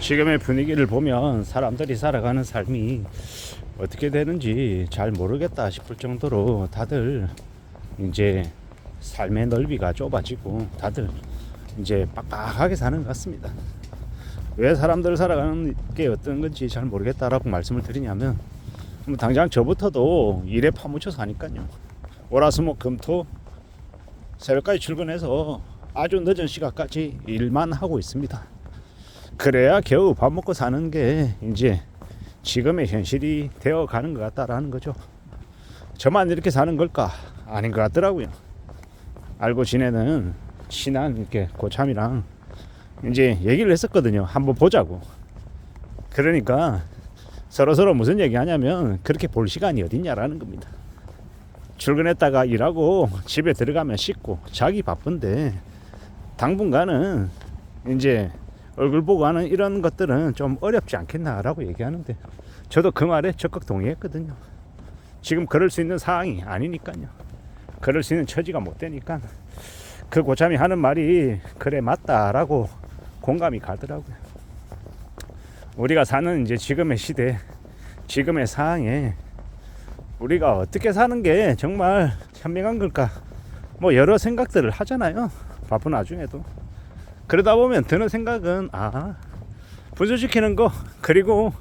지금의 분위기를 보면 사람들이 살아가는 삶이 어떻게 되는지 잘 모르겠다 싶을 정도로 다들 이제 삶의 넓이가 좁아지고 다들 이제 빡빡하게 사는 것 같습니다. 왜 사람들 살아가는 게 어떤 건지 잘 모르겠다라고 말씀을 드리냐면 뭐 당장 저부터도 일에 파묻혀 사니까요. 월화수목 금토 새벽까지 출근해서 아주 늦은 시간까지 일만 하고 있습니다. 그래야 겨우 밥 먹고 사는 게 이제 지금의 현실이 되어 가는 것 같다라는 거죠. 저만 이렇게 사는 걸까? 아닌 것 같더라고요. 알고 지내는 친한 이렇게 고참이랑 이제 얘기를 했었거든요. 한번 보자고. 그러니까 서로 서로 무슨 얘기 하냐면 그렇게 볼 시간이 어딨냐라는 겁니다. 출근했다가 일하고 집에 들어가면 씻고 자기 바쁜데 당분간은 이제 얼굴 보고 하는 이런 것들은 좀 어렵지 않겠나라고 얘기하는데 저도 그 말에 적극 동의했거든요. 지금 그럴 수 있는 상황이 아니니까요. 그럴 수 있는 처지가 못 되니까 그 고참이 하는 말이 그래 맞다라고 공감이 가더라고요. 우리가 사는 이제 지금의 시대, 지금의 상황에 우리가 어떻게 사는 게 정말 현명한 걸까? 뭐 여러 생각들을 하잖아요. 바쁜 와중에도. 그러다 보면 드는 생각은 아 분수시키는 거 그리고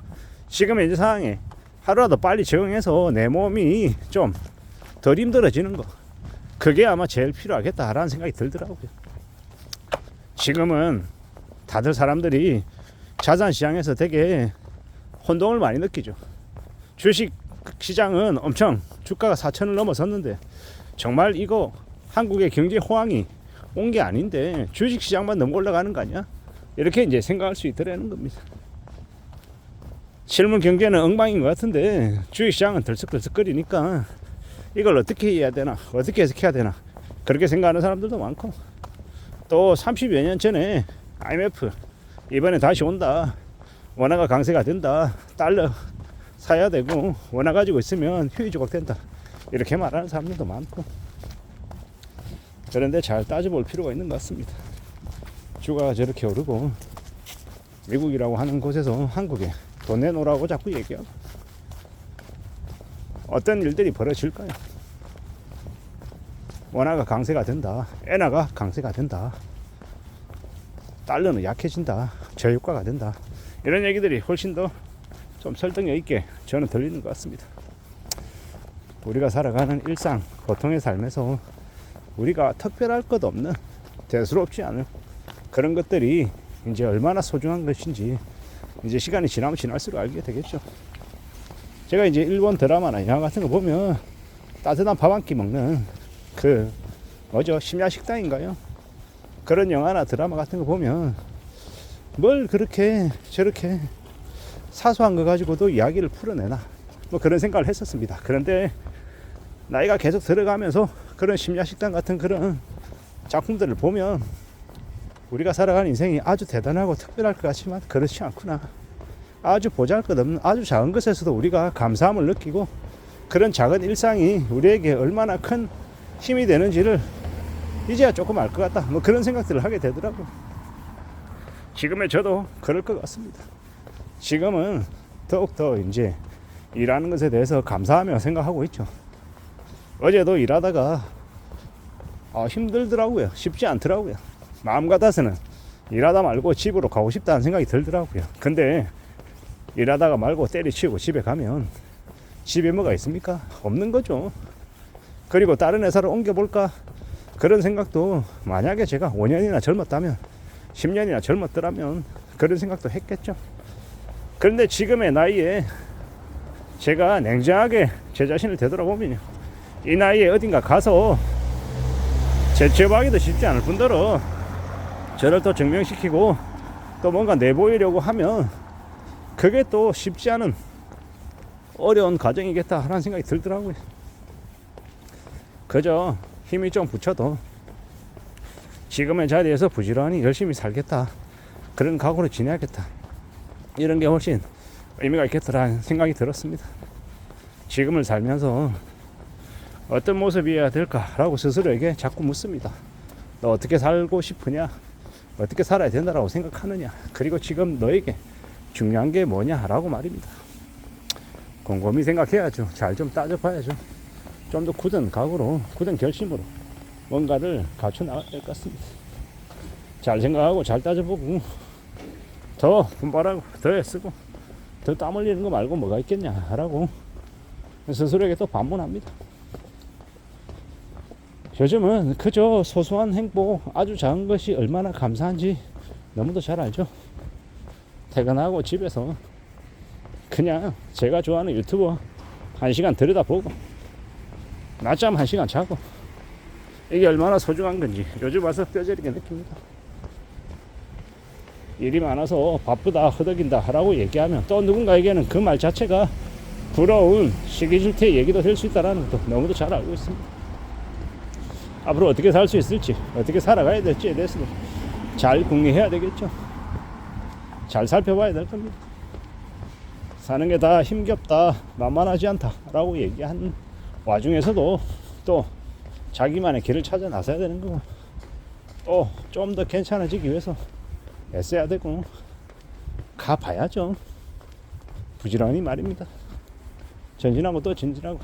지금의 이제 상황에 하루라도 빨리 적응해서 내 몸이 좀 덜 힘들어지는 거 그게 아마 제일 필요하겠다라는 생각이 들더라고요. 지금은 다들 사람들이 자산 시장에서 되게 혼동을 많이 느끼죠. 주식 시장은 엄청 주가가 4천을 넘어섰는데 정말 이거 한국의 경제 호황이 온 게 아닌데 주식 시장만 너무 올라가는 거 아니야? 이렇게 이제 생각할 수 있더라는 겁니다. 실물 경제는 엉망인 것 같은데 주식 시장은 들썩들썩거리니까 이걸 어떻게 해야 되나 어떻게 해석해야 되나 그렇게 생각하는 사람들도 많고 또 30여 년 전에 IMF 이번에 다시 온다 원화가 강세가 된다 달러 사야 되고 원화 가지고 있으면 휴이 조각 된다 이렇게 말하는 사람들도 많고 그런데 잘 따져볼 필요가 있는 것 같습니다 주가가 저렇게 오르고 미국이라고 하는 곳에서 한국에 돈 내놓으라고 자꾸 얘기하고 어떤 일들이 벌어질까요? 원화가 강세가 된다 엔화가 강세가 된다 달러는 약해진다 저유가가 된다 이런 얘기들이 훨씬 더 좀 설득력 있게 저는 들리는 것 같습니다. 우리가 살아가는 일상, 보통의 삶에서 우리가 특별할 것 없는 대수롭지 않은 그런 것들이 이제 얼마나 소중한 것인지 이제 시간이 지나면 지날수록 알게 되겠죠. 제가 이제 일본 드라마나 영화 같은 거 보면 따뜻한 밥 한 끼 먹는 그 뭐죠 심야 식당인가요? 그런 영화나 드라마 같은 거 보면 뭘 그렇게 저렇게 사소한 거 가지고도 이야기를 풀어내나 뭐 그런 생각을 했었습니다. 그런데 나이가 계속 들어가면서 그런 심야식당 같은 그런 작품들을 보면 우리가 살아가는 인생이 아주 대단하고 특별할 것 같지만 그렇지 않구나. 아주 보잘 것 없는 아주 작은 것에서도 우리가 감사함을 느끼고 그런 작은 일상이 우리에게 얼마나 큰 힘이 되는지를 이제야 조금 알 것 같다. 뭐 그런 생각들을 하게 되더라고. 지금의 저도 그럴 것 같습니다. 지금은 더욱더 이제 일하는 것에 대해서 감사하며 생각하고 있죠. 어제도 일하다가 아, 힘들더라고요. 쉽지 않더라고요. 마음 같아서는 일하다 말고 집으로 가고 싶다는 생각이 들더라고요. 근데 일하다가 말고 때리치우고 집에 가면 집에 뭐가 있습니까? 없는 거죠. 그리고 다른 회사를 옮겨볼까? 그런 생각도 만약에 제가 5년이나 젊었다면 10년이나 젊었더라면 그런 생각도 했겠죠. 그런데 지금의 나이에 제가 냉정하게 제 자신을 되돌아보면요. 이 나이에 어딘가 가서 재취업하기도 쉽지 않을 뿐더러 저를 또 증명시키고 또 뭔가 내보이려고 하면 그게 또 쉽지 않은 어려운 과정이겠다 하는 생각이 들더라고요. 그저 힘이 좀 붙여도 지금의 자리에서 부지런히 열심히 살겠다. 그런 각오로 지내야겠다. 이런 게 훨씬 의미가 있겠더라는 생각이 들었습니다. 지금을 살면서 어떤 모습이어야 될까라고 스스로에게 자꾸 묻습니다. 너 어떻게 살고 싶으냐? 어떻게 살아야 된다라고 생각하느냐. 그리고 지금 너에게 중요한 게 뭐냐라고 말입니다. 곰곰이 생각해야죠. 잘 좀 따져봐야죠. 좀 더 굳은 각오로, 굳은 결심으로 뭔가를 갖춰 될것 같습니다. 잘 생각하고 잘 따져보고 더 분발하고 더 애쓰고 더 땀 흘리는 거 말고 뭐가 있겠냐라고 스스로에게 또 반문합니다. 요즘은 그저 소소한 행복 아주 작은 것이 얼마나 감사한지 너무도 잘 알죠. 퇴근하고 집에서 그냥 제가 좋아하는 유튜버 한 시간 들여다보고 낮잠 한 시간 자고 이게 얼마나 소중한 건지 요즘 와서 뼈저리게 느낍니다. 일이 많아서 바쁘다 허덕인다 라고 얘기하면 또 누군가에게는 그 말 자체가 부러운 시기질투의 얘기도 될 수 있다는 것도 너무도 잘 알고 있습니다. 앞으로 어떻게 살 수 있을지 어떻게 살아가야 될지에 대해서도 잘 궁리해야 되겠죠. 잘 살펴봐야 될 겁니다. 사는 게 다 힘겹다, 만만하지 않다 라고 얘기한 와중에서도 또 자기만의 길을 찾아 나서야 되는 거고 또 좀 더 괜찮아지기 위해서 애써야 되고 가봐야죠. 부지런히 말입니다. 전진하고 또 전진하고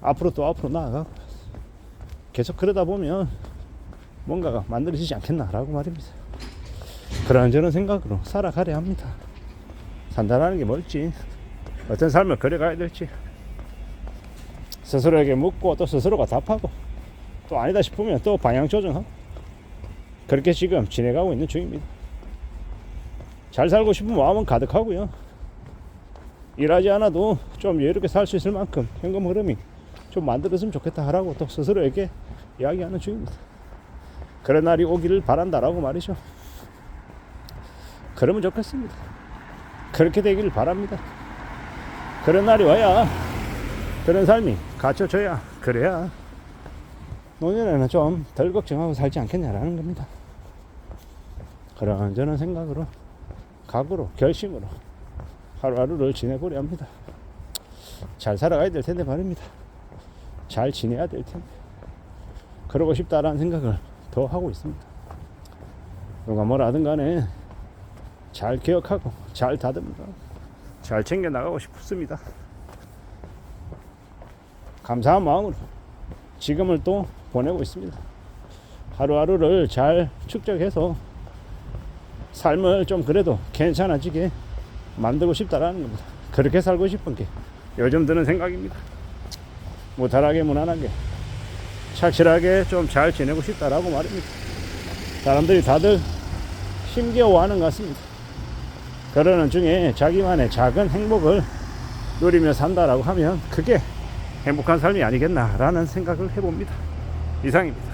앞으로 또 앞으로 나아가고 계속 그러다 보면 뭔가가 만들어지지 않겠나라고 말입니다. 그런저런 생각으로 살아가려 합니다. 산다라는 게 뭘지 어떤 삶을 그려가야 될지 스스로에게 묻고 또 스스로가 답하고 또 아니다 싶으면 또 방향 조정하고 그렇게 지금 지내가고 있는 중입니다. 잘 살고 싶은 마음은 가득하고요. 일하지 않아도 좀 여유롭게 살 수 있을 만큼 현금 흐름이 좀 만들었으면 좋겠다 하라고 또 스스로에게 이야기하는 중입니다. 그런 날이 오기를 바란다라고 말이죠. 그러면 좋겠습니다. 그렇게 되기를 바랍니다. 그런 날이 와야 그런 삶이 갖춰져야 그래야 노년에는 좀 덜 걱정하고 살지 않겠냐라는 겁니다. 그런 저는 생각으로 각오로 결심으로 하루하루를 지내보려 합니다. 잘 살아가야 될 텐데 말입니다. 잘 지내야 될 텐데 그러고 싶다라는 생각을 더 하고 있습니다. 누가 뭐라 하든 간에 잘 기억하고 잘 다듬고 잘 챙겨 나가고 싶습니다. 감사한 마음으로 지금을 또 보내고 있습니다. 하루하루를 잘 축적해서 삶을 좀 그래도 괜찮아지게 만들고 싶다라는 겁니다. 그렇게 살고 싶은 게 요즘 드는 생각입니다. 무탈하게 무난하게 착실하게 좀 잘 지내고 싶다라고 말입니다. 사람들이 다들 힘겨워하는 것 같습니다. 그러는 중에 자기만의 작은 행복을 누리며 산다라고 하면 그게 행복한 삶이 아니겠나라는 생각을 해봅니다. 이상입니다.